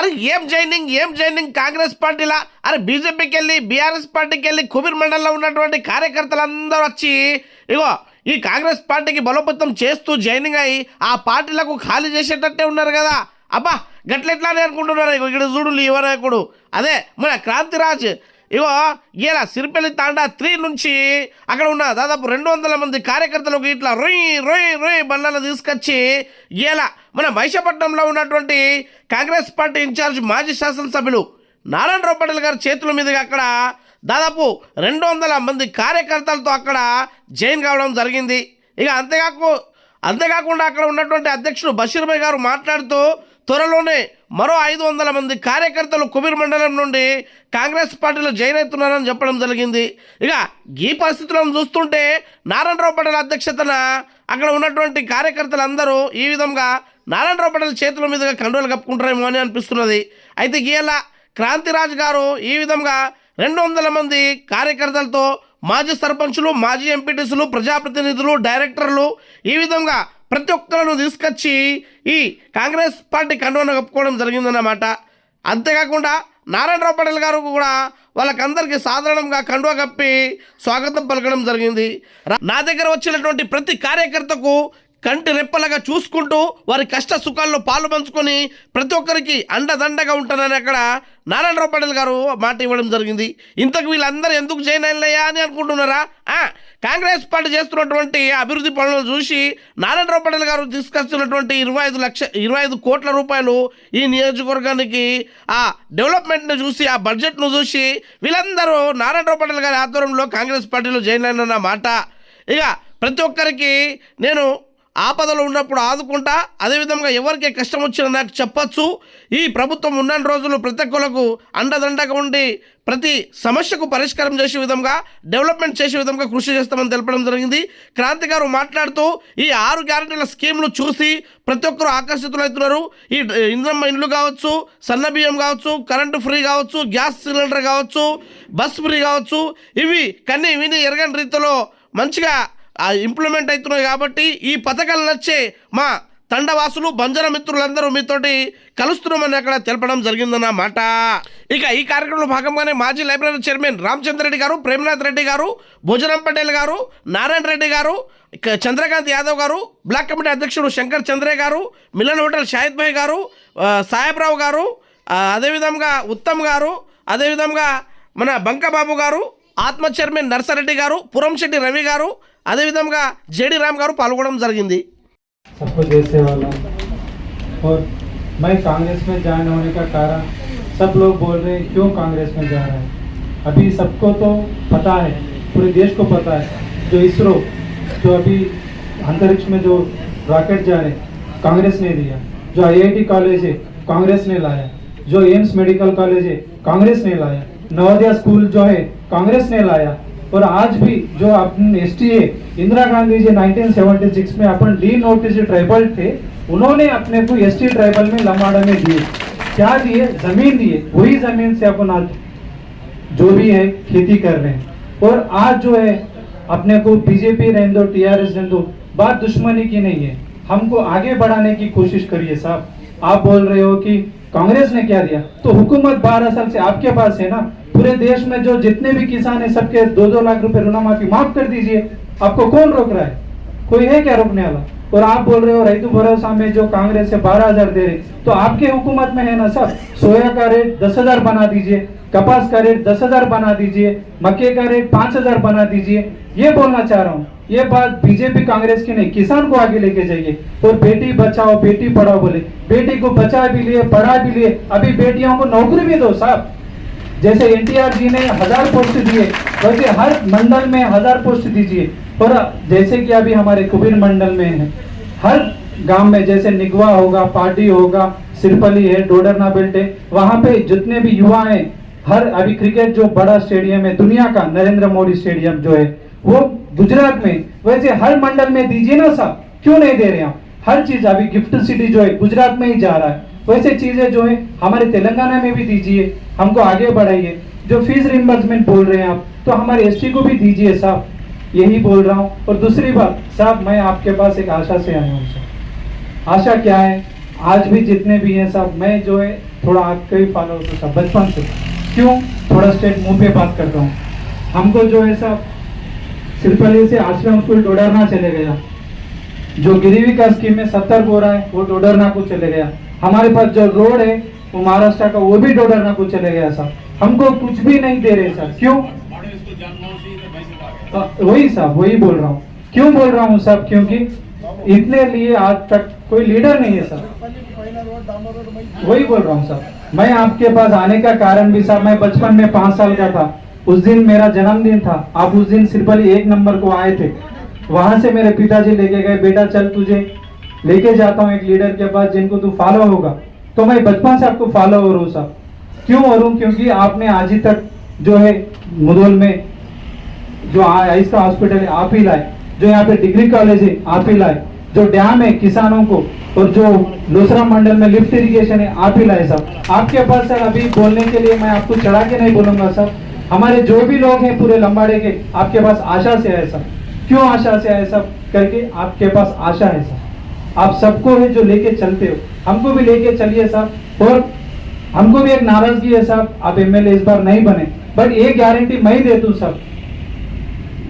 అరే ఏం జైనింగ్ ఏం జైనింగ్ కాంగ్రెస్ పార్టీలా? అరే బీజేపీకి వెళ్ళి బీఆర్ఎస్ పార్టీకి వెళ్ళి కుబీర్ మండలంలో ఉన్నటువంటి కార్యకర్తలందరూ వచ్చి ఇగో ఈ కాంగ్రెస్ పార్టీకి బలోపేతం చేస్తూ జాయినింగ్ అయ్యి ఆ పార్టీలకు ఖాళీ చేసేటట్టే ఉన్నారు కదా. అబ్బా గట్లెట్లానే అనుకుంటున్నారు ఇక్కడ చూడు యువనాయకుడు అదే మన క్రాంతిరాజ్ ఇగో ఇలా సిరిపల్లి తాండా త్రీ నుంచి అక్కడ ఉన్న దాదాపు రెండు వందల మంది కార్యకర్తలకు ఇట్లా రొయ్యి రొయ్యి రొయ్యి బండ్లను తీసుకొచ్చి ఇలా మన మహిషపట్నంలో ఉన్నటువంటి కాంగ్రెస్ పార్టీ ఇన్ఛార్జ్ మాజీ శాసనసభ్యులు నారాయణరావు పటేల్ గారి చేతుల మీదుగా అక్కడ దాదాపు రెండు వందల మంది కార్యకర్తలతో అక్కడ జైన్ కావడం జరిగింది. ఇక అంతేకాకు అంతేకాకుండా అక్కడ ఉన్నటువంటి అధ్యక్షుడు బషీర్భాయ్ గారు మాట్లాడుతూ త్వరలోనే మరో ఐదు వందల మంది కార్యకర్తలు కుబీర్ మండలం నుండి కాంగ్రెస్ పార్టీలో జాయిన్ అవుతున్నారని చెప్పడం జరిగింది. ఇక ఈ పరిస్థితులను చూస్తుంటే నారాయణరావు పటేల్ అధ్యక్షతన అక్కడ ఉన్నటువంటి కార్యకర్తలందరూ ఈ విధంగా నారాయణరావు పటేల్ చేతుల మీదుగా కండువలు కప్పుకుంటారేమో అని అనిపిస్తున్నది. అయితే గీయల క్రాంతిరాజ్ గారు ఈ విధంగా రెండు వందల మంది కార్యకర్తలతో మాజీ సర్పంచులు మాజీ ఎంపీటీసులు ప్రజాప్రతినిధులు డైరెక్టర్లు ఈ విధంగా ప్రతి ఒక్కరిని తీసుకొచ్చి ఈ కాంగ్రెస్ పార్టీ కండువను కప్పుకోవడం జరిగిందన్నమాట. అంతేకాకుండా నారాయణరావు పటేల్ గారు కూడా వాళ్ళకందరికీ సాధారణంగా కండువా కప్పి స్వాగతం పలకడం జరిగింది. నా దగ్గర వచ్చినటువంటి ప్రతి కార్యకర్తకు కంటి రెప్పలాగా చూసుకుంటూ వారి కష్ట సుఖాల్లో పాలు పంచుకొని ప్రతి ఒక్కరికి అండదండగా ఉంటానని అక్కడ నారాయణరావు పటేల్ గారు మాట ఇవ్వడం జరిగింది. ఇంతకు వీళ్ళందరూ ఎందుకు జాయిన్ అయ్యా అని అనుకుంటున్నారా? కాంగ్రెస్ పార్టీ చేస్తున్నటువంటి అభివృద్ధి పనులను చూసి నారాయణరావు పటేల్ గారు తీసుకొస్తున్నటువంటి ఇరవై ఐదు లక్ష ఇరవై ఐదు కోట్ల రూపాయలు ఈ నియోజకవర్గానికి ఆ డెవలప్మెంట్ను చూసి ఆ బడ్జెట్ను చూసి వీళ్ళందరూ నారాయణరావు పటేల్ గారి ఆధ్వర్యంలో కాంగ్రెస్ పార్టీలో జాయిన్ అయిన మాట. ఇక ప్రతి ఒక్కరికి నేను ఆపదలో ఉన్నప్పుడు ఆదుకుంటా అదేవిధంగా ఎవరికి కష్టం వచ్చినా నాకు చెప్పచ్చు. ఈ ప్రభుత్వం ఉన్న రోజులు ప్రతి ఒక్కరికి అండదండగా ఉండి ప్రతి సమస్యకు పరిష్కారం చేసే విధంగా డెవలప్మెంట్ చేసే విధంగా కృషి చేస్తామని తెలపడం జరిగింది. క్రాంతి గారు మాట్లాడుతూ ఈ ఆరు గ్యారంటీల స్కీమ్లు చూసి ప్రతి ఒక్కరు ఆకర్షితులవుతున్నారు ఈ ఇంద్రమ్మ ఇండ్లు కావచ్చు సన్న బియ్యం కావచ్చు కరెంటు ఫ్రీ కావచ్చు గ్యాస్ సిలిండర్ కావచ్చు బస్ ఫ్రీ కావచ్చు ఇవి కన్నీ విని ఎరగని రీతిలో మంచిగా ఇంప్లిమెంట్ అవుతున్నాయి కాబట్టి ఈ పథకాలు నచ్చే మా తండవాసులు బంజర మిత్రులందరూ మీతోటి కలుస్తున్నామని అక్కడ తెలపడం జరిగిందన్నమాట. ఇక ఈ కార్యక్రమంలో భాగంగానే మాజీ లైబ్రరీ చైర్మన్ రామచంద్ర రెడ్డి గారు ప్రేమనాథ్ రెడ్డి గారు భోజనం పటేల్ గారు నారాయణ రెడ్డి గారు చంద్రకాంత్ యాదవ్ గారు బ్లాక్ కమిటీ అధ్యక్షుడు శంకర్ చంద్రే గారు మిలన్ హోటల్ షాహిద్ భాయ్ గారు ఆ, సాహెబ్రావు గారు అదేవిధంగా ఉత్తమ్ గారు అదేవిధంగా మన బంకబాబు గారు ఆత్మ చైర్మన్ నర్సారెడ్డి గారు పురంశెట్టి రవి గారు అదేవిధంగా జేడి రామ్ గారు పాల్గొనడం జరిగింది सबको जैसे वाला और मैं कांग्रेस में ज्वाइन होने का कारण सब लोग बोल रहे हैं क्यों कांग्रेस में जा रहा है अभी सबको तो पता है पूरे देश को पता है जो इसरो जो अभी अंतरिक्ष में जो रॉकेट जा रहे हैं कांग्रेस ने दिया जो आईआईटी कॉलेज है कांग्रेस ने लाया जो एम्स मेडिकल कॉलेज है कांग्रेस ने लाया नवोदय स्कूल जो है कांग्रेस ने लाया और आज भी जो अपन एस टी इंदिरा गांधी जी 1976 में अपन ली नोटिस ट्राइबल थे, उन्होंने अपने को एस टी ट्राइबल में लमाड़ा में दिए। क्या दिए? ज़मीन दिए। वही ज़मीन से अपन आज जो भी है, खेती कर रहे हैं। और आज जो है, अपने को बीजेपी रहने दो टीआरएस रहने दो बात दुश्मनी की नहीं है। हमको आगे बढ़ाने की कोशिश करिए साहब। आप बोल रहे हो कि कांग्रेस ने क्या दिया? तो हुकूमत बारह साल से आपके पास है ना। पूरे देश में जो जितने भी किसान है, सबके दो दो लाख रुपए ऋण माफ़ी माफ़ कर दीजिए। आपको कौन रोक रहा है? कोई है क्या रोकने वाला? और आप बोल रहे हो रईतु भरोसा में जो कांग्रेस है बारह हज़ार दे रही तो आपके हुकूमत में है ना सब? सोया का रेट दस हज़ार बना दीजिए, कपास का रेट दस हज़ार बना दीजिए, मक्के का रेट पाँच हज़ार बना दीजिए। ये बोलना चाह रहा हूँ, ये बात बीजेपी कांग्रेस की नहीं, किसान को आगे लेके जाइए। और बेटी बचाओ, बेटी पढ़ाओ बोले। बेटी को बचा भी लिए, पढ़ा भी लिए। अभी बेटियों को नौकरी भी दो, साहब। जैसे एनटीआर जी ने हज़ार पोस्ट दिए, वैसे हर मंडल में हज़ार पोस्ट दीजिए। और जैसे कि अभी हमारे कुबीर मंडल में है, हर गाँव में जैसे निगवा होगा, पार्टी होगा, सिरपली है, डोडरना बेल्ट है, वहाँ पे जितने भी युवा हैं, हर अभी क्रिकेट जो बड़ा स्टेडियम है, दुनिया का नरेंद्र मोदी स्टेडियम जो है, वो गुजरात में, वैसे हर मंडल में दीजिए ना साहब, क्यों नहीं दे रहे आप? हर चीज़ अभी गिफ्ट सिटी जो है, गुजरात में ही जा रहा है। वैसे चीज़ें जो है, हमारे तेलंगाना में भी दीजिए, हमको आगे बढ़ाइए। जो फ़ीस रिम्बर्समेंट बोल रहे हैं आप तो हमारे एस को भी दीजिए साहब। यही बोल रहा हूँ। और दूसरी बात, साहब, मैं आपके पास एक आशा से आया हूँ, साहब। आशा क्या है? आज भी जितने भी हैं सब मैं जो है, थोड़ा आपका ही फॉलो होता था बचपन से, क्यों? थोड़ा स्टेट मुँह पे बात करता हूँ। हमको जो है सब सिरपली से आश्रम स्कूल डोडरना चले गया। जो गरीबी का स्कीम में सत्तर रहा है, वो डोडरना को चले गया। हमारे पास जो रोड है, वो महाराष्ट्र का, वो भी डोडर डोडरना को चले गया, सर। हमको कुछ भी नहीं दे रहे, सर। क्यों? वही साहब वही बोल रहा हूँ। क्यों बोल रहा हूँ साहब क्योंकि इतने लिए आज तक कोई लीडर नहीं है, सर। वही बोल रहा हूँ, सर। मैं आपके पास आने का कारण भी साहब मैं बचपन में पाँच साल का था। उस दिन मेरा जन्मदिन था। आप उस दिन सिरपली एक नंबर को आए थे। वहाँ से मेरे पिताजी लेके गए, बेटा, चल तुझे लेके जाता हूँ एक लीडर के पास जिनको तू फॉलो होगा। तो मैं बचपन से आपको फॉलो हो हूँ साहब। क्यों हो हूँ क्योंकि आपने आज ही तक जो है मुदोल में जो आइस हॉस्पिटल है, आप ही लाए। जो यहाँ पे डिग्री कॉलेज है, आप ही लाए। जो डैम है, किसानों को, और जो दूसरा मंडल में लिफ्ट इरिगेशन है, आप ही लाए साहब। आपके पास सर अभी बोलने के लिए मैं आपको चढ़ा के नहीं बोलूँगा सर हमारे जो भी लोग हैं पूरे लंबाड़े के, आपके पास आशा से आए सर क्यों आशा से आए सब करके आपके पास आशा है सर आप सबको है जो लेके चलते हो। हमको भी लेके चलिए साहब। और हमको भी एक नाराज़गी है साहब। आप एमएलए इस बार नहीं बने। बट ये गारंटी मैं ही देता हूँ सब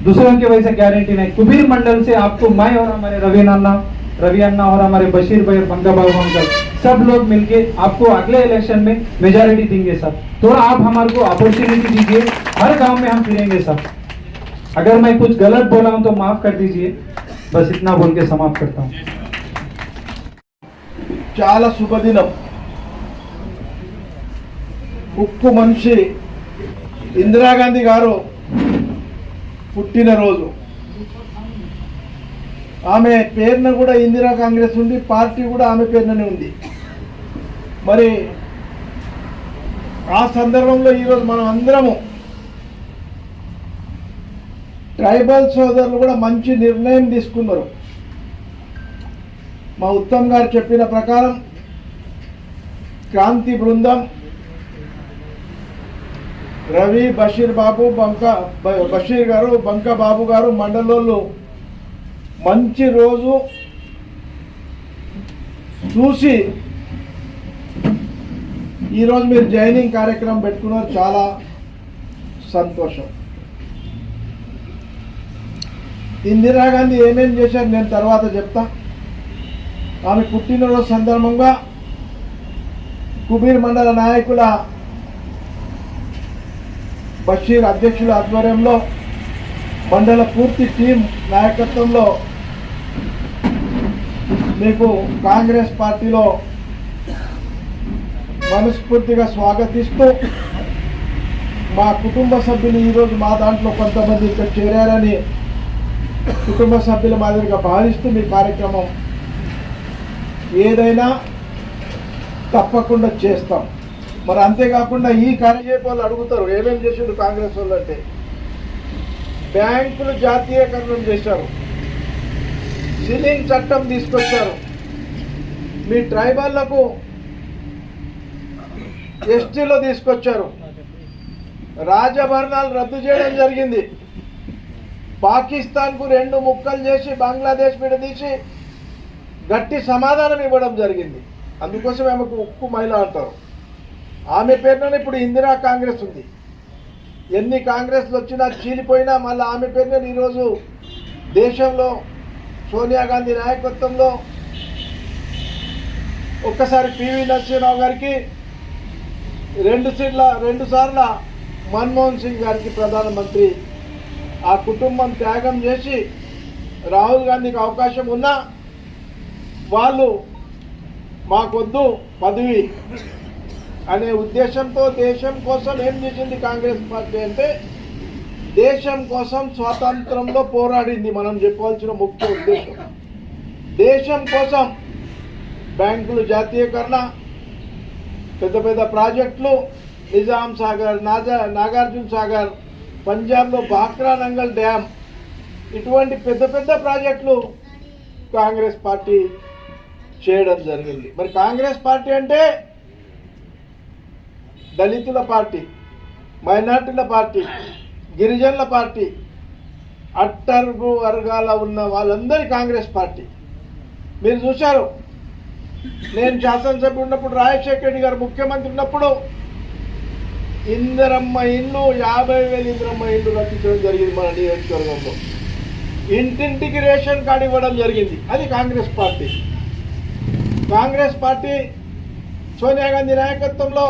दूसरों की वजह से गारंटी नहीं। कुबीर मंडल से आपको मैं और हमारे रवि नाना, रवि अन्ना और हमारे बशीर भाई और बंगा बाबू सब लोग मिलके आपको अगले इलेक्शन में मेजोरिटी देंगे सब थोड़ा आप हमारे को अपॉर्चुनिटी दीजिए। हर गाँव में हम फिरेंगे सब अगर मैं कुछ गलत बोला हूँ तो माफ़ कर दीजिए। बस इतना बोल के समाप्त करता हूँ। చాలా శుభదినం. ఉక్కు మనిషి ఇందిరాగాంధీ గారు పుట్టినరోజు. ఆమె పేరున కూడా ఇందిరా కాంగ్రెస్ ఉంది పార్టీ కూడా ఆమె పేరుననే ఉంది. మరి ఆ సందర్భంలో ఈరోజు మనం అందరము ట్రైబల్ సోదరులు కూడా మంచి నిర్ణయం తీసుకున్నారు. మా ఉత్తమ్ గారు చెప్పిన ప్రకారం క్రాంతి బృందం రవి బషీర్ బాబు బంక బ- బషీర్ గారు బంక బాబు గారు మండలోళ్ళు మంచి రోజు చూసి ఈరోజు మీరు జాయినింగ్ కార్యక్రమం పెట్టుకున్నారు చాలా సంతోషం. ఇందిరాగాంధీ ఏమేం చేశారు నేను తర్వాత చెప్తా. ఆమె పుట్టినరోజు సందర్భంగా కుబీర్ మండల నాయకుల బషీర్ అధ్యక్షుల ఆధ్వర్యంలో మండల పూర్తి టీం నాయకత్వంలో మీకు కాంగ్రెస్ పార్టీలో మనస్ఫూర్తిగా స్వాగతిస్తూ మా కుటుంబ సభ్యులు ఈరోజు మా దాంట్లో కొంతమంది ఇక్కడ చేరారని కుటుంబ సభ్యుల మాదిరిగా భావిస్తూ మీ కార్యక్రమం ఏదైనా తప్పకుండా చేస్తాం. మరి అంతేకాకుండా ఈ కార్యక్రమ వాళ్ళు అడుగుతారు. ఏమేమి చేసిండు కాంగ్రెస్ వాళ్ళు అంటే? బ్యాంకులు జాతీయకరణం చేశారు. సీలింగ్ చట్టం తీసుకొచ్చారు. మీ ట్రైబల్లకు ఎస్టీలో తీసుకొచ్చారు. రాజభరణాలు రద్దు చేయడం జరిగింది. పాకిస్తాన్కు రెండు ముక్కలు చేసి బంగ్లాదేశ్ విడదీసి గట్టి సమాధానం ఇవ్వడం జరిగింది. అందుకోసం ఆమెకు ఉక్కు మహిళ అంటారు. ఆమె పేరున ఇప్పుడు ఇందిరా కాంగ్రెస్ ఉంది. ఎన్ని కాంగ్రెస్లు వచ్చినా చీలిపోయినా మళ్ళీ ఆమె పేరున ఈరోజు దేశంలో సోనియా గాంధీ నాయకత్వంలో ఒక్కసారి పివి నరసింహరావు గారికి రెండు సీట్ల రెండు సార్ల మన్మోహన్ సింగ్ గారికి ప్రధానమంత్రి. ఆ కుటుంబం త్యాగం చేసి రాహుల్ గాంధీకి అవకాశం ఉన్నా వాళ్ళు మాకొద్దు పదవి అనే ఉద్దేశంతో దేశం కోసం ఏం చేసింది కాంగ్రెస్ పార్టీ అంటే దేశం కోసం స్వాతంత్రంలో పోరాడింది మనం చెప్పవలసిన ముఖ్య ఉద్దేశం. దేశం కోసం బ్యాంకులు జాతీయకరణ పెద్ద పెద్ద ప్రాజెక్టులు నిజాం సాగర్ నాజా నాగార్జున సాగర్ పంజాబ్లో బాక్రా నంగల్ డ్యామ్ ఇటువంటి పెద్ద పెద్ద ప్రాజెక్టులు కాంగ్రెస్ పార్టీ చేయడం జరిగింది. మరి కాంగ్రెస్ పార్టీ అంటే దళితుల పార్టీ మైనార్టీల పార్టీ గిరిజనుల పార్టీ అట్టరుగు వర్గాల ఉన్న వాళ్ళందరి కాంగ్రెస్ పార్టీ. మీరు చూశారు నేను శాసనసభ్యుడు ఉన్నప్పుడు రాజశేఖర రెడ్డి గారు ముఖ్యమంత్రి ఉన్నప్పుడు ఇందరమ్మ ఇల్లు యాభై వేలు ఇందరమ్మ ఇల్లు కట్టించడం జరిగింది మన నియోజకవర్గంలో. ఇంటింటికి రేషన్ కార్డు ఇవ్వడం జరిగింది. అది కాంగ్రెస్ పార్టీ. కాంగ్రెస్ పార్టీ సోనియా గాంధీ నాయకత్వంలో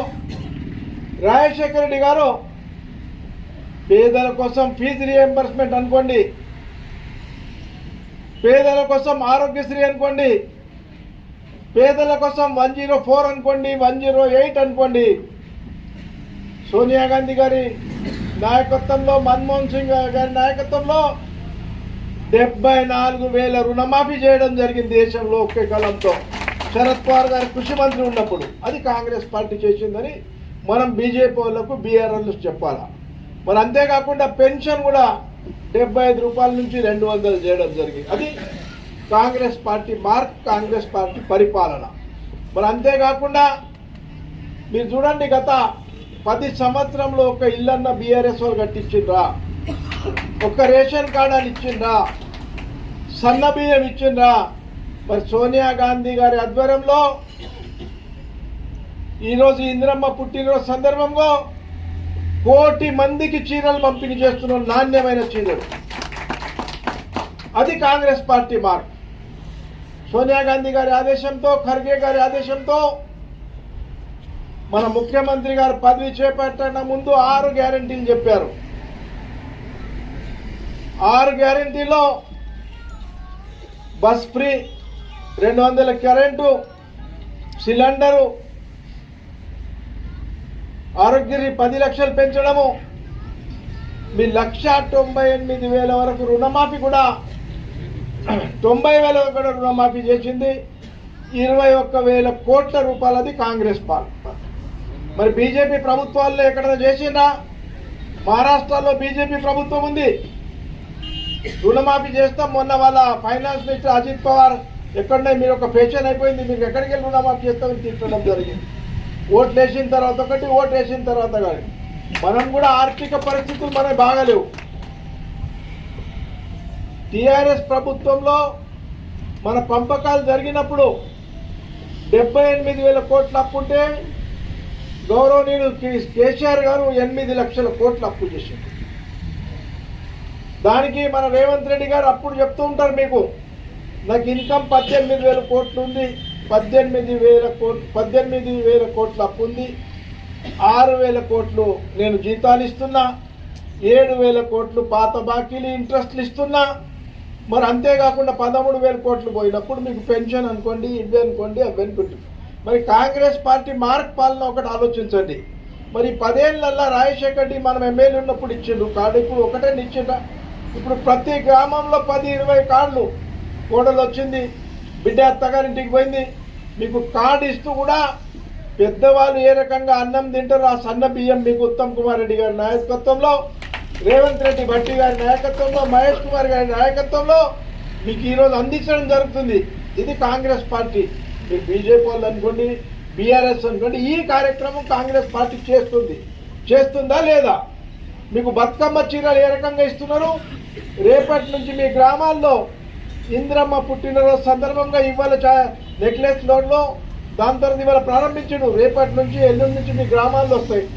రాజశేఖర రెడ్డి గారు పేదల కోసం ఫీజు రియంబర్స్మెంట్ అనుకోండి. పేదల కోసం ఆరోగ్యశ్రీ అనుకోండి. పేదల కోసం వన్ జీరో ఫోర్ అనుకోండి వన్ జీరో ఎయిట్ అనుకోండి. సోనియా గాంధీ గారి నాయకత్వంలో మన్మోహన్ సింగ్ గారి నాయకత్వంలో డెబ్బై నాలుగు వేల రుణమాఫీ చేయడం జరిగింది దేశంలో ఒకే కాలంతో. శరద్ పవార్ గారి కృషి మంత్రి ఉన్నప్పుడు అది కాంగ్రెస్ పార్టీ చేసిందని మనం బీజేపీ వాళ్ళకు బీఆర్ఎల్ చెప్పాలా? మరి అంతేకాకుండా పెన్షన్ కూడా డెబ్బై ఐదు రూపాయల నుంచి రెండు వందలు చేయడం జరిగింది. అది Congress party mark Congress party పరిపాలన. మరి అంతేకాకుండా మీరు చూడండి గత పది సంవత్సరంలో ఒక ఇల్లన్న బీఆర్ఎస్ వాళ్ళు కట్టించిండ్రా? ఒక్క రేషన్ కార్డు అని ఇచ్చిండ్రా? సన్న బియ్యం ఇచ్చిండ్రా? మరి సోనియా గాంధీ గారి ఆధ్వర్యంలో ఈరోజు ఇందిరమ్మ పుట్టినరోజు సందర్భంలో కోటి మందికి చీరలు పంపిణీ చేస్తున్న నాణ్యమైన చీరలు. అది కాంగ్రెస్ పార్టీ మార్క్ సోనియా గాంధీ గారి ఆదేశంతో ఖర్గే గారి ఆదేశంతో మన ముఖ్యమంత్రి గారు పదవి చేపట్టడం ముందు ఆరు గ్యారంటీలు చెప్పారు. ఆరు గ్యారంటీలో బస్ ఫ్రీ రెండు వందల కరెంటు సిలిండరు ఆరోగ్యశ్రీ పది లక్షలు పెంచడము మీ లక్ష తొంభై ఎనిమిది వేల వరకు రుణమాఫీ కూడా తొంభై వేల కూడా రుణమాఫీ చేసింది. ఇరవై ఒక్క వేల కోట్ల రూపాయలది కాంగ్రెస్ పార్టీ మరి బీజేపీ ప్రభుత్వాల్లో ఎక్కడైనా చేసిందా మహారాష్ట్రలో బీజేపీ ప్రభుత్వం ఉంది. రుణమాఫీ చేస్తాం. మొన్న వాళ్ళ ఫైనాన్స్ మినిస్టర్ అజిత్ పవార్ ఎక్కడనే మీరు ఒక పేషన్ అయిపోయింది మీకు ఎక్కడికి వెళ్ళి రుణమాఫీ చేస్తామని తిట్టడం జరిగింది. ఓట్లు వేసిన తర్వాత ఒకటి ఓటు వేసిన తర్వాత కానీ మనం కూడా ఆర్థిక పరిస్థితులు మనకి బాగలేవు. టిఆర్ఎస్ ప్రభుత్వంలో మన పంపకాలు జరిగినప్పుడు డెబ్బై ఎనిమిది వేల కోట్లు అప్పు ఉంటే కేసీఆర్ గారు ఎనిమిది లక్షల కోట్లు అప్పు చేసింది దానికి మన రేవంత్ రెడ్డి గారు అప్పుడు చెప్తూ ఉంటారు మీకు నాకు ఇన్కమ్ పద్దెనిమిది వేల కోట్లు ఉంది పద్దెనిమిది వేల కోట్లు పద్దెనిమిది వేల కోట్ల అప్పు ఉంది. ఆరు వేల కోట్లు నేను జీతాలు ఇస్తున్నా ఏడు వేల కోట్లు పాత బాకీలు ఇంట్రెస్ట్లు ఇస్తున్నా. మరి అంతేకాకుండా పదమూడు వేల కోట్లు పోయినప్పుడు మీకు పెన్షన్ అనుకోండి ఇవి అనుకోండి అవి అనుకుంటుంది మరి కాంగ్రెస్ పార్టీ మార్క్ పాలన ఒకటి ఆలోచించండి. మరి పదేళ్ళల్లా రాజశేఖర్ రెడ్డి మనం ఎమ్మెల్యే ఉన్నప్పుడు ఇచ్చిండు కార్డు ఇప్పుడు ఒకటే ఇచ్చిండ్రా ఇప్పుడు ప్రతి గ్రామంలో పది ఇరవై కార్డులు. కోడలు వచ్చింది బిడ్డ అత్తగారింటికి పోయింది. మీకు కార్డు ఇస్తూ కూడా పెద్దవాళ్ళు ఏ రకంగా అన్నం తింటారో ఆ సన్న బియ్యం మీకు ఉత్తమ్ కుమార్ రెడ్డి గారి నాయకత్వంలో రేవంత్ రెడ్డి భట్టి గారి నాయకత్వంలో మహేష్ కుమార్ గారి నాయకత్వంలో మీకు ఈరోజు అందించడం జరుగుతుంది. ఇది కాంగ్రెస్ పార్టీ. మీరు బీజేపీ వాళ్ళు అనుకోండి బీఆర్ఎస్ అనుకోండి ఈ కార్యక్రమం కాంగ్రెస్ పార్టీ చేస్తుంది. చేస్తుందా లేదా? మీకు బతుకమ్మ చీరలు ఏ రకంగా ఇస్తున్నారు? రేపటి నుంచి మీ గ్రామాల్లో ఇంద్రమ్మ పుట్టినరోజు సందర్భంగా ఇవాళ చా- నెక్లెస్ లోన్లో దాని తర్వాత ఇవాళ ప్రారంభించడు. రేపటి నుంచి ఎల్లుండి నుంచి మీ గ్రామాల్లో వస్తాయి.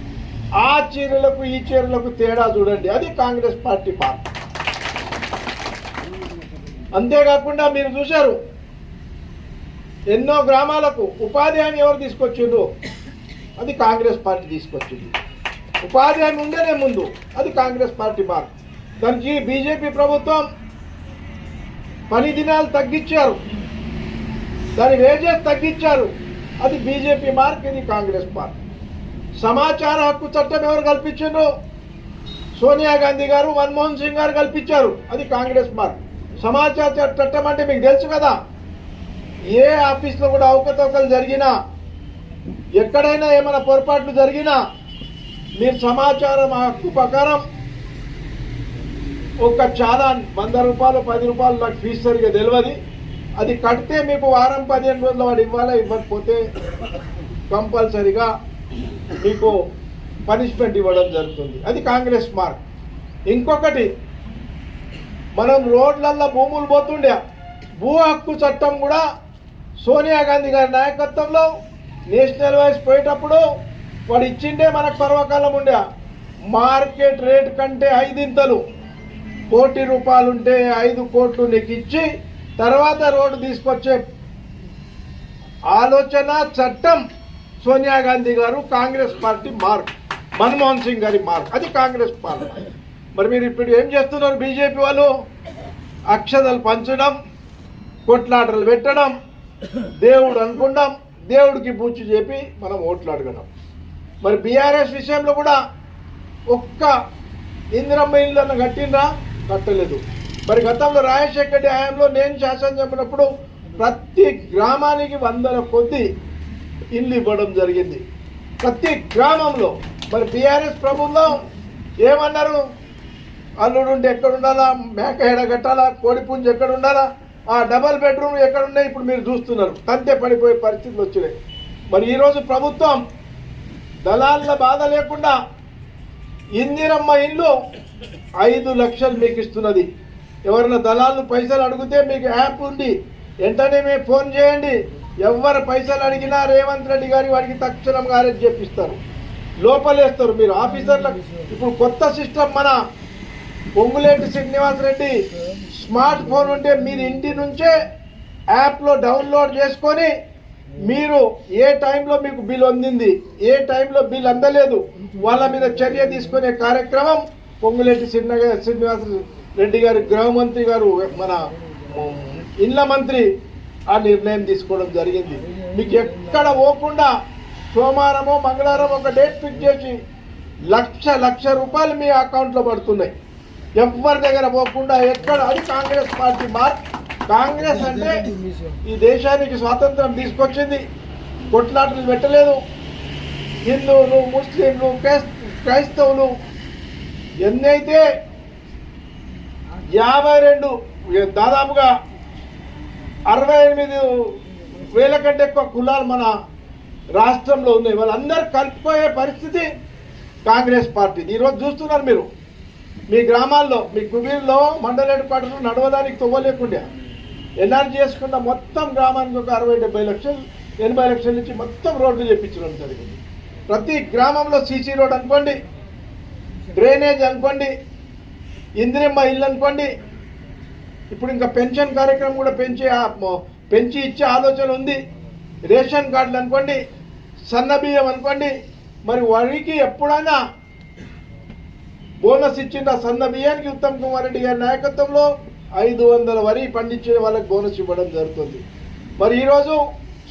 ఆ చీరలకు ఈ చీరలకు తేడా చూడండి. అది కాంగ్రెస్ పార్టీ పార్టీ. అంతేకాకుండా మీరు చూశారు ఎన్నో గ్రామాలకు ఉపాధి హామీ ఎవరు తీసుకొచ్చిండ్రు అది కాంగ్రెస్ పార్టీ తీసుకొచ్చింది. ఉపాధి హామీ ఉండేనే ముందు అది కాంగ్రెస్ పార్టీ మార్క్ దానికి బీజేపీ ప్రభుత్వం పని దినాలు తగ్గించారు. దాని వేజెస్ తగ్గించారు. అది బీజేపీ మార్క్ ఇది కాంగ్రెస్ మార్క్. సమాచార హక్కు చట్టం ఎవరు కల్పించారు సోనియా గాంధీ గారు మన్మోహన్ సింగ్ గారు కల్పించారు. అది కాంగ్రెస్ మార్క్. సమాచార చట్ట- చట్టం అంటే మీకు తెలుసు కదా? ఏ ఆఫీస్లో కూడా అవకతవకలు జరిగినా ఎక్కడైనా ఏమైనా పొరపాట్లు జరిగినా మీరు సమాచారం హక్కు ప్రకారం ఒక చాలా వంద రూపాయలు పది రూపాయలు నాకు ఫీజు సరిగా తెలియదు అది కడితే మీకు వారం పదిహేను రోజులు వాడు ఇవ్వాలా ఇవ్వకపోతే కంపల్సరిగా మీకు పనిష్మెంట్ ఇవ్వడం జరుగుతుంది. అది కాంగ్రెస్ మార్క్. ఇంకొకటి మనం రోడ్లల్లో భూములు పోతుండే భూ హక్కు చట్టం కూడా సోనియా గాంధీ గారి నాయకత్వంలో నేషనల్ వైస్ పోయేటప్పుడు వాడు ఇచ్చిండే మనకు పర్వకాలం ఉండే. మార్కెట్ రేట్ కంటే ఐదింతలు. కోటి రూపాయలు ఉంటే ఐదు కోట్లు నీకు ఇచ్చి తర్వాత రోడ్డు తీసుకొచ్చే ఆలోచన చట్టం సోనియా గాంధీ గారు కాంగ్రెస్ పార్టీ మార్క్ మన్మోహన్ సింగ్ గారి మార్క్ అది కాంగ్రెస్ పార్టీ మరి మీరు ఇప్పుడు ఏం చేస్తున్నారు బీజేపీ వాళ్ళు? అక్షతలు పంచడం కొట్లాటలు పెట్టడం దేవుడు అనుకుంటాం దేవుడికి పూచి చెప్పి మనం ఓట్లు అడగడం. మరి బీఆర్ఎస్ విషయంలో కూడా ఒక్క ఇందిరమ్మ ఇళ్ళను కట్టిండ్రా? కట్టలేదు. మరి గతంలో రాజశేఖర రెడ్డి హయాంలో నేను శాసనం చెప్పినప్పుడు ప్రతి గ్రామానికి వందల కొద్ది ఇల్లు ఇవ్వడం జరిగింది. ప్రతి గ్రామంలో. మరి బీఆర్ఎస్ ప్రభుత్వం ఏమన్నారు? అల్లుడుండి ఎక్కడ ఉండాలా? మేక ఎడ కట్టాలా? కోడిపుంజు ఎక్కడ ఉండాలా? ఆ డబల్ బెడ్రూమ్ ఎక్కడ ఉన్నాయి? ఇప్పుడు మీరు చూస్తున్నారు. తంతే పడిపోయే పరిస్థితులు వచ్చినాయి. మరి ఈరోజు ప్రభుత్వం దళాల బాధ లేకుండా ఇందిరమ్మ ఇల్లు ఐదు లక్షలు మీకు ఇస్తున్నది. ఎవరైనా దళాలు పైసలు అడిగితే మీకు యాప్ ఉంది. వెంటనే మేము ఫోన్ చేయండి. ఎవరు పైసలు అడిగినా రేవంత్ రెడ్డి గారి వాడికి తక్షణం గారే చెప్పిస్తారు లోపలేస్తారు మీరు ఆఫీసర్లకు ఇప్పుడు కొత్త సిస్టమ్ మన పొంగులేటి శ్రీనివాస్ రెడ్డి స్మార్ట్ ఫోన్ ఉంటే మీరు ఇంటి నుంచే యాప్లో డౌన్లోడ్ చేసుకొని మీరు ఏ టైంలో మీకు బిల్ అందింది ఏ టైంలో బిల్ అందలేదు వాళ్ళ మీద చర్య తీసుకునే కార్యక్రమం పొంగులేటి శ్రీనగర్ శ్రీనివాస్ రెడ్డి గారు గృహమంత్రి గారు మన ఇండ్ల మంత్రి ఆ నిర్ణయం తీసుకోవడం జరిగింది. మీకు ఎక్కడ పోకుండా సోమవారమో మంగళవారం ఒక డేట్ ఫిక్స్ చేసి లక్ష లక్ష రూపాయలు మీ అకౌంట్లో పడుతున్నాయి. ఎవరి దగ్గర పోకుండా ఎక్కడ అది కాంగ్రెస్ పార్టీ మార్క్ కాంగ్రెస్ అంటే ఈ దేశానికి స్వాతంత్రం తీసుకొచ్చింది. కొట్లాటలు పెట్టలేదు. హిందువులు ముస్లింలు క్రైస్తవులు ఎన్నైతే యాభై రెండు దాదాపుగా అరవై ఎనిమిది వేల కంటే ఎక్కువ కులాలు మన రాష్ట్రంలో ఉన్నాయి. వాళ్ళందరూ కలిపిపోయే పరిస్థితి కాంగ్రెస్ పార్టీ ఈరోజు చూస్తున్నారు మీరు. మీ గ్రామాల్లో మీ కుబీర్లో మండల హెడ్ క్వార్టర్లు నడవడానికి తవ్వలేకుండే ఎన్ఆర్జీ చేసుకున్న మొత్తం గ్రామానికి ఒక అరవై డెబ్బై లక్షలు ఎనభై లక్షల నుంచి మొత్తం రోడ్లు చేయించడం జరిగింది. ప్రతి గ్రామంలో సీసీ రోడ్ అనుకోండి డ్రైనేజ్ అనుకోండి ఇందిరమ్మ ఇల్లు అనుకోండి ఇప్పుడు ఇంకా పెన్షన్ కార్యక్రమం కూడా పెంచే ఆ- పెంచి ఇచ్చే ఆలోచన ఉంది. రేషన్ కార్డులు అనుకోండి సన్న బియ్యం అనుకోండి మరి వారికి ఎప్పుడైనా బోనస్ ఇచ్చిన సన్న బియ్యానికి? ఉత్తమ్ కుమార్ రెడ్డి గారి నాయకత్వంలో ఐదు వందల వరి పండించే వాళ్ళకి బోనస్ ఇవ్వడం జరుగుతుంది. మరి ఈరోజు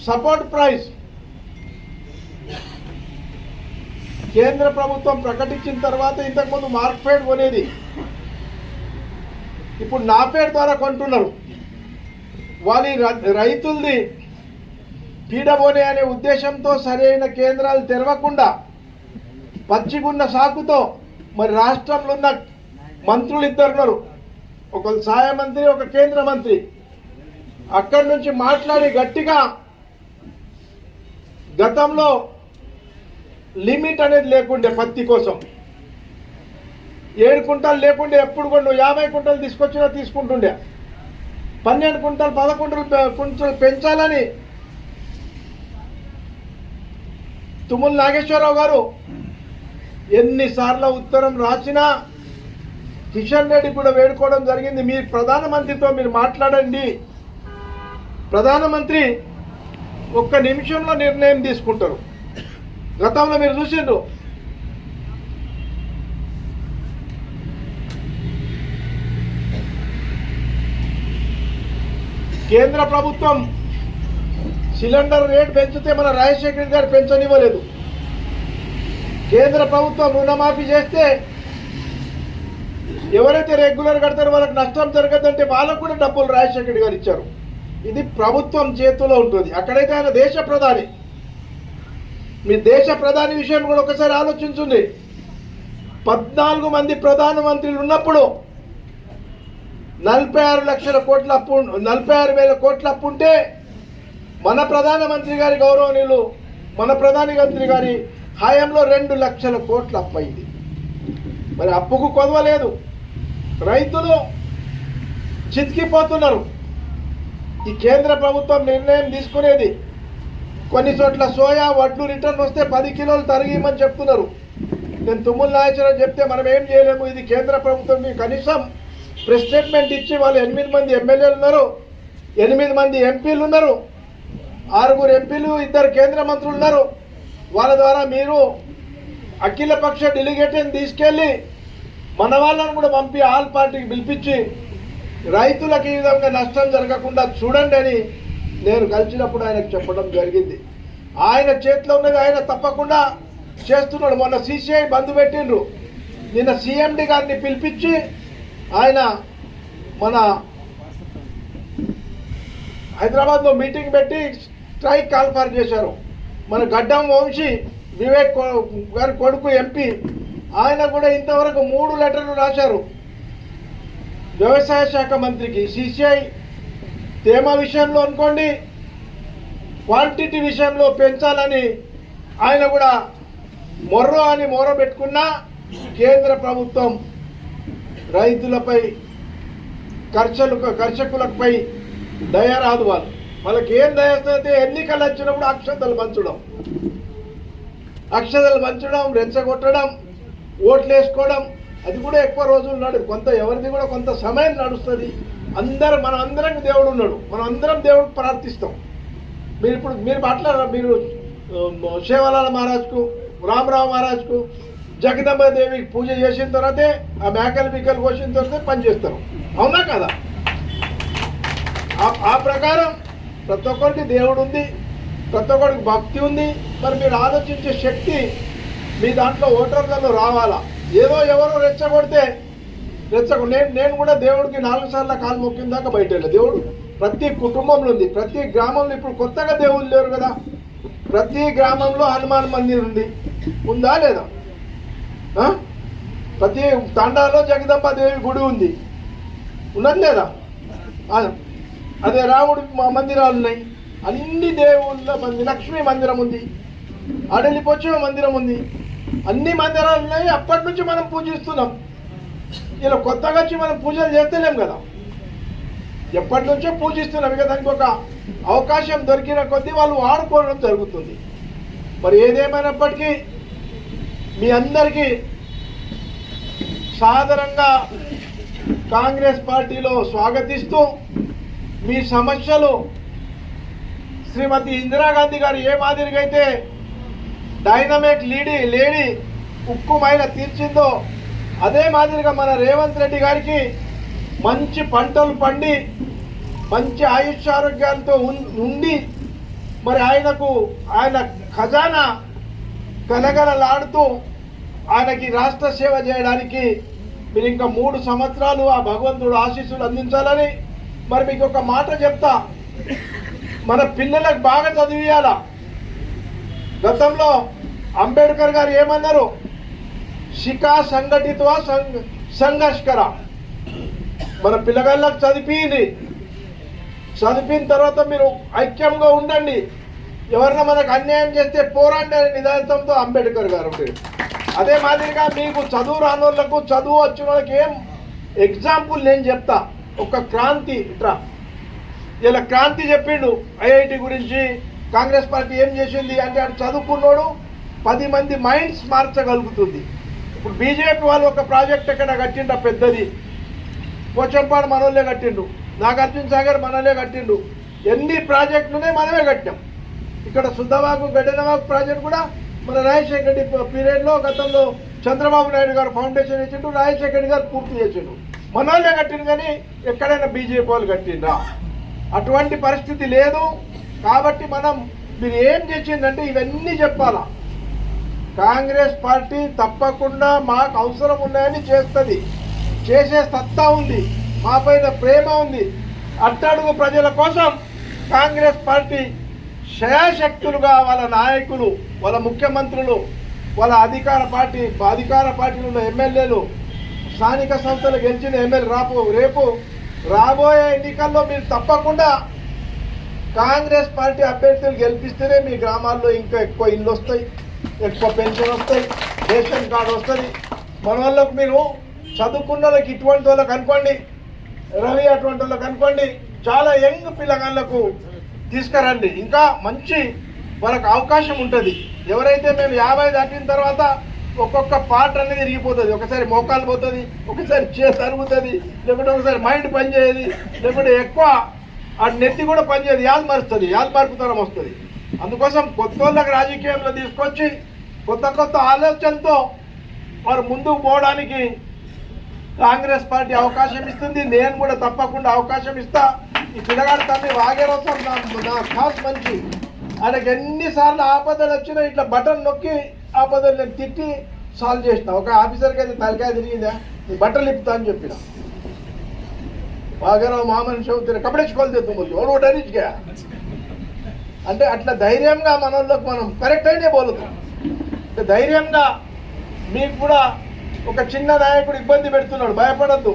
సపోర్ట్ ప్రైస్ కేంద్ర ప్రభుత్వం ప్రకటించిన తర్వాత ఇంతకుముందు మార్క్ఫెడ్ కొనేది. ఇప్పుడు నాఫేడ్ ద్వారా కొంటున్నారు. వాళ్ళ ర- రైతుల్ని పీడబోనే అనే ఉద్దేశంతో సరైన కేంద్రాలు తెరవకుండా పచ్చిగున్న సాకుతో మరి రాష్ట్రంలో ఉన్న మంత్రులు ఇద్దరున్నారు ఒక సహాయ మంత్రి ఒక కేంద్ర మంత్రి. అక్కడి నుంచి మాట్లాడి గట్టిగా గతంలో లిమిట్ అనేది లేకుండే పత్తి కోసం. ఏడు కుంటాలు లేకుండే ఎప్పుడు కూడా నువ్వు యాభై కుంటలు తీసుకొచ్చినా తీసుకుంటుండే. పన్నెండు కుంటలు పదకొండు కుంటలు పెంచాలని తుమ్మల నాగేశ్వరరావు గారు ఎన్నిసార్లు ఉత్తరం రాసినా కిషన్ రెడ్డి కూడా వేడుకోవడం జరిగింది. మీరు ప్రధానమంత్రితో మీరు మాట్లాడండి. ప్రధానమంత్రి ఒక్క నిమిషంలో నిర్ణయం తీసుకుంటారు. గతంలో మీరు చూసిండ్రు. కేంద్ర ప్రభుత్వం సిలిండర్ రేట్ పెంచితే మన రాజశేఖర్ గారు పెంచనివ్వలేదు. కేంద్ర ప్రభుత్వం రుణమాఫీ చేస్తే ఎవరైతే రెగ్యులర్ కడతారో వాళ్ళకి నష్టం జరగదంటే వాళ్ళకు కూడా డబ్బులు రాజశేఖర్ గారు ఇచ్చారు. ఇది ప్రభుత్వం చేతిలో ఉంటుంది. అక్కడైతే ఆయన దేశ ప్రధాని. మీ దేశ ప్రధాని విషయం కూడా ఒకసారి ఆలోచించండి. పద్నాలుగు మంది ప్రధానమంత్రులు ఉన్నప్పుడు నలభై ఆరు లక్షల కోట్ల అప్పు నలభై ఆరు వేల కోట్ల అప్పు ఉంటే మన ప్రధానమంత్రి గారి గౌరవనీయులు మన ప్రధాని మంత్రి గారి హయాంలో రెండు లక్షల కోట్ల అప్పు అయింది. మరి అప్పుకు కొదవలేదు. రైతులు చితికిపోతున్నారు. ఈ కేంద్ర ప్రభుత్వం నిర్ణయం తీసుకునేది కొన్ని చోట్ల సోయా వడ్లు రిటర్న్ వస్తే పది కిలోలు తరిగిమని చెప్తున్నారు. నేను తుమ్ముల నాయచరావు చెప్తే మనం ఏం చేయలేము. ఇది కేంద్ర ప్రభుత్వం. మీకు కనీసం ప్రెస్ స్టేట్మెంట్ ఇచ్చి వాళ్ళు ఎనిమిది మంది ఎమ్మెల్యేలు ఉన్నారు. ఎనిమిది మంది ఎంపీలు ఉన్నారు. ఆరుగురు ఎంపీలు ఇద్దరు కేంద్ర మంత్రులు ఉన్నారు. వాళ్ళ ద్వారా మీరు అఖిలపక్ష డెలిగేట్ని తీసుకెళ్ళి మన వాళ్ళని కూడా పంపి ఆల్ పార్టీకి పిలిపించి రైతులకు ఈ విధంగా నష్టం జరగకుండా చూడండి అని నేను కలిసినప్పుడు ఆయనకు చెప్పడం జరిగింది. ఆయన చేతిలో ఉన్నది ఆయన తప్పకుండా చేస్తున్నాడు. మొన్న సిసిఐ బంద్ పెట్టిండ్రు. నిన్న సిఎండి గారిని పిలిపించి ఆయన మన హైదరాబాద్లో మీటింగ్ పెట్టి స్ట్రైక్ కాల్ఫార్ చేశారు. మన గడ్డం వంశీ వివేక్ కొ- గారి కొడుకు ఎంపీ ఆయన కూడా ఇంతవరకు మూడు లెటర్లు రాశారు. వ్యవసాయ శాఖ మంత్రికి సిసిఐ తేమ విషయంలో అనుకోండి క్వాంటిటీ విషయంలో పెంచాలని ఆయన కూడా మొర్రో అని మొర పెట్టుకున్నా కేంద్ర ప్రభుత్వం రైతులపై ఖర్చులు కర్షకులపై దయ రాదు వాళ్ళు. వాళ్ళకి ఏం దయస్తే ఎన్నికలు వచ్చినప్పుడు అక్షతలు పంచడం. అక్షతలు పంచడం రెచ్చగొట్టడం ఓట్లు వేసుకోవడం అది కూడా ఎక్కువ రోజులు నడు కొంత ఎవరిది కూడా కొంత సమయం నడుస్తుంది. అందరం మనం అందరం దేవుడు ఉన్నాడు. మనం అందరం దేవుడు ప్రార్థిస్తాం. మీరు ఇప్పుడు మీరు మాట్లాడారు మీరు ఆ, శేవలాల మహారాజ్కు రామరావు మహారాజ్కు జగదంబ దేవికి పూజ చేసిన తర్వాతే ఆ మేకలు బిక్కలు కోసిన తర్వాతే పనిచేస్తారు అవునా కదా? ఆ- ఆ ప్రకారం ప్రతి ఒక్కరికి దేవుడు ఉంది. ప్రతి ఒక్కరికి భక్తి ఉంది. మరి మీరు ఆలోచించే శక్తి మీ దాంట్లో ఓటర్లలో రావాలా? ఏదో ఎవరో రెచ్చగొడితే రెచ్చగొ నేను నేను కూడా దేవుడికి నాలుగు సార్లు కాలు మొక్కిన దాకా బయట దేవుడు ప్రతి కుటుంబంలో ఉంది. ప్రతి గ్రామంలో ఇప్పుడు కొత్తగా దేవుళ్ళు లేరు కదా? ప్రతి గ్రామంలో హనుమాన్ మందిర్ ఉంది. ఉందా లేదా? ప్రతి తండాలో జగదంబ దేవి గుడి ఉంది. ఉన్నది లేదా? అదే రాముడు మా మందిరాలు ఉన్నాయి. అన్ని దేవుళ్ళ మంది లక్ష్మీ మందిరం ఉంది. అడలిపోచే మందిరం ఉంది. అన్ని మందిరాలు ఉన్నాయి. అప్పటి నుంచి మనం పూజిస్తున్నాం. ఇలా కొత్తగా వచ్చి మనం పూజలు చేస్తలేం కదా. ఎప్పటి నుంచో పూజిస్తున్నాం. ఇక దానికి ఒక అవకాశం దొరికిన కొద్దీ వాళ్ళు ఆడుకోవడం జరుగుతుంది. మరి ఏదేమైనప్పటికీ మీ అందరికీ సాధారణంగా కాంగ్రెస్ పార్టీలో స్వాగతిస్తూ మీ సమస్యలు శ్రీమతి ఇందిరాగాంధీ గారు ఏ మాదిరిగా అయితే డైనమిక్ లేడీ లేడీ ఉక్కుమైన తీర్చిందో అదే మాదిరిగా మన రేవంత్ రెడ్డి గారికి మంచి పంటలు పండి మంచి ఆయుష్ ఆరోగ్యాలతో ఉండి మరి ఆయనకు ఆయన ఖజానా కలగలలాడుతూ ఆయనకి రాష్ట్ర సేవ చేయడానికి మీరు ఇంకా మూడు సంవత్సరాలు ఆ భగవంతుడు ఆశీస్సులు అందించాలని మరి మీకు ఒక మాట చెప్తా. మన పిల్లలకు బాగా చదివియాలా గతంలో అంబేద్కర్ గారు ఏమన్నారు? శిఖా సంఘటిత్వ సంఘ సంఘర్షకర. మన పిల్లగాళ్ళకు చదివింది. చదివిన తర్వాత మీరు ఐక్యంగా ఉండండి. ఎవరైనా మనకు అన్యాయం చేస్తే పోరాండి అనే నిదానంతో అంబేద్కర్ గారు ఉండేది అదే మాదిరిగా మీకు చదువు రాని వాళ్ళకు చదువు వచ్చిన వాళ్ళకి ఏం ఎగ్జాంపుల్ నేను చెప్తా. ఒక క్రాంతి ఇట్రా. ఇలా క్రాంతి చెప్పిండు ఐఐటి గురించి కాంగ్రెస్ పార్టీ ఏం చేసింది అంటే అటు చదువుకున్నోడు పది మంది మైండ్స్ మార్చగలుగుతుంది. ఇప్పుడు బీజేపీ వాళ్ళు ఒక ప్రాజెక్ట్ ఎక్కడ కట్టిండ పెద్దది? పోచంపాడు మనోళ్ళే కట్టిండు నాగార్జున సాగర్ మనోళ్ళే కట్టిండు ఎన్ని ప్రాజెక్టులునే మనమే కట్టాం. ఇక్కడ సుద్దవాకు గడ్డనవాగు ప్రాజెక్ట్ కూడా మన రాజశేఖర రెడ్డి పీరియడ్లో గతంలో చంద్రబాబు నాయుడు గారు ఫౌండేషన్ ఇచ్చిండు రాజశేఖర రెడ్డి గారు పూర్తి చేసిండు మనోళ్ళే కట్టిండు కానీ ఎక్కడైనా బీజేపీ వాళ్ళు కట్టిండ్రా? అటువంటి పరిస్థితి లేదు. కాబట్టి మనం మీరు ఏం చేసిందంటే ఇవన్నీ చెప్పాలా? కాంగ్రెస్ పార్టీ తప్పకుండా మాకు అవసరం ఉన్నాయని చేస్తుంది. చేసే సత్తా ఉంది మా పైన ప్రేమ ఉంది. అట్టడుగు ప్రజల కోసం కాంగ్రెస్ పార్టీ శయాశక్తులుగా వాళ్ళ నాయకులు వాళ్ళ ముఖ్యమంత్రులు వాళ్ళ అధికార పార్టీ అధికార పార్టీలో ఉన్న ఎమ్మెల్యేలు స్థానిక సంస్థలు గెలిచిన ఎమ్మెల్యే రాపు రేపు రాబోయే ఎన్నికల్లో మీరు తప్పకుండా కాంగ్రెస్ పార్టీ అభ్యర్థులు గెలిపిస్తేనే మీ గ్రామాల్లో ఇంకా ఎక్కువ ఇల్లు వస్తాయి ఎక్కువ పెన్షన్ వస్తాయి రేషన్ కార్డు వస్తుంది. మన వాళ్ళకు మీరు చదువుకున్న వాళ్ళకి ఇటువంటి వాళ్ళకి అనుకోండి రవి అటువంటి వాళ్ళకి అనుకోండి చాలా యంగ్ పిల్లగాళ్ళకు తీసుకురండి. ఇంకా మంచి వాళ్ళకి అవకాశం ఉంటుంది. ఎవరైతే మేము యాభై దాటిన తర్వాత ఒక్కొక్క పార్ట్ అనేది ఇరిగిపోతుంది ఒకసారి మోకాలు పోతుంది ఒకసారి చే అరుగుతుంది లేకుంటే ఒకసారి మైండ్ పనిచేయదు లేకుంటే ఎక్కువ ఆ నెత్తి కూడా పనిచేయదు. యాద మరుస్తుంది. యాద మార్పుతనం వస్తుంది. అందుకోసం కొత్త వాళ్ళకి రాజకీయంలో తీసుకొచ్చి కొత్త కొత్త ఆలోచనతో వారు ముందుకు పోవడానికి కాంగ్రెస్ పార్టీ అవకాశం ఇస్తుంది. నేను కూడా తప్పకుండా అవకాశం ఇస్తా. ఈ పిల్లగాడు తల్లి వాగేరోసం నా నా ఖాస్ మంచి. ఆయనకు ఎన్నిసార్లు ఆపదలు వచ్చినా ఇట్లా బటన్ నొక్కి ఆపదలు నేను తిట్టి సాల్వ్ చేసిన ఒక ఆఫీసర్కి అయితే తలకాయ తిరిగిందా? బట్టలు ఇప్పుతా అని చెప్పిన. వాగేరావు మామని చెబుతున్నా కబడించుకోవాలి తెస్తుంది ఎవరు డరించుగా అంటే అట్లా ధైర్యంగా మన వాళ్ళకి మనం కరెక్ట్ అయినే బోలుతాం. ధైర్యంగా మీకు కూడా ఒక చిన్న నాయకుడు ఇబ్బంది పెడుతున్నాడు. భయపడద్దు.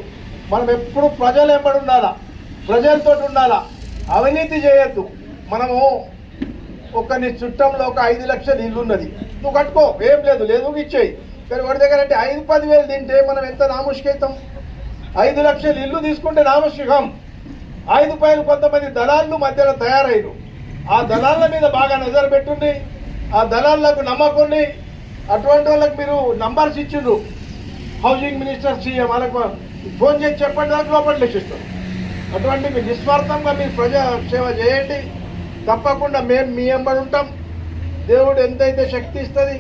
మనం ఎప్పుడు ప్రజలు ఎంబడి ఉండాలా? ప్రజలతో ఉండాలా? అవినీతి చేయొద్దు. మనము ఒక నీ చుట్టంలో ఒక ఐదు లక్షలు ఇల్లు ఉన్నది. నువ్వు కట్టుకో. ఏం లేదు. లేదు ఇచ్చేయి కానీ వాడి దగ్గర అంటే ఐదు పదివేలు తింటే మనం ఎంత నాముష్కైతాం? ఐదు లక్షలు ఇల్లు తీసుకుంటే నామశిఖం ఐదు పైలు కొంతమంది దళాళ్ళు మధ్యలో తయారయ్యారు. ఆ దళాల మీద బాగా నజరు పెట్టుండి ఆ దళాళ్ళకు నమ్మకండి. అటువంటి వాళ్ళకి మీరు నంబర్స్ ఇచ్చిండ్రు. హౌసింగ్ మినిస్టర్ సీఎం వాళ్ళకు ఫోన్ చేసి చెప్పండి దానికి లోపల లెక్కిస్తారు అటువంటి మీరు నిస్వార్థంగా మీరు ప్రజా సేవ చేయండి. తప్పకుండా మేము మీ ఎంబడి ఉంటాం. దేవుడు ఎంతైతే శక్తి ఇస్తుంది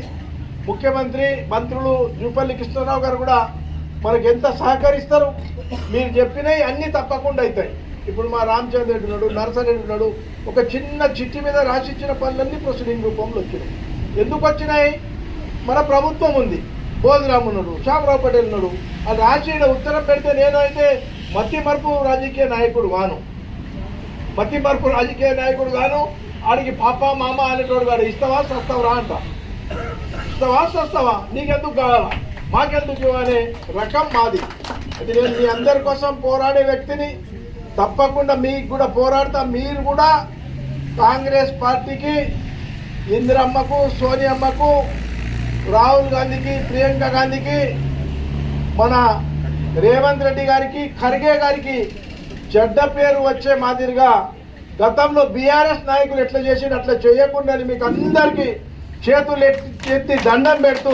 ముఖ్యమంత్రి మంత్రులు జూపల్లి కృష్ణారావు గారు కూడా మనకి ఎంత సహకరిస్తారు? మీరు చెప్పినవి అన్నీ తప్పకుండా అవుతాయి. ఇప్పుడు మా రామచంద్ర రెడ్డి ఉన్నాడు నరసరెడ్డి ఉన్నాడు ఒక చిన్న చిట్టి మీద రాసిచ్చిన పనులన్నీ ప్రొసీడింగ్ రూపంలో వచ్చినాయి. ఎందుకు వచ్చినాయి? మన ప్రభుత్వం ఉంది. భోజరామ్ ఉన్నాడు శ్యామరావు పటేల్ ఉన్నాడు. అది రాసి ఉత్తరం పెడితే నేనైతే మతి మరపు రాజకీయ నాయకుడు గాను. మతి మరపు రాజకీయ నాయకుడు గాను ఆడికి పాప మామ అనేటోడు గాడు ఇస్తావా సస్తావరా అంట. ఇస్తావా సస్తావా? నీకెందుకు కావాలా? మాకెందుకు అనే రకం మాది. అది నేను మీ అందరి కోసం పోరాడే వ్యక్తిని. తప్పకుండా మీకు కూడా పోరాడతా. మీరు కూడా కాంగ్రెస్ పార్టీకి ఇందిరమ్మకు సోనియమ్మకు రాహుల్ గాంధీకి ప్రియాంక గాంధీకి మన రేవంత్ రెడ్డి గారికి ఖర్గే గారికి చెడ్డ పేరు వచ్చే మాదిరిగా గతంలో బీఆర్ఎస్ నాయకులు ఎట్లా చేసి అట్లా చేయకుండా మీకు అందరికీ చేతులు ఎత్తి ఎత్తి దండం పెడుతూ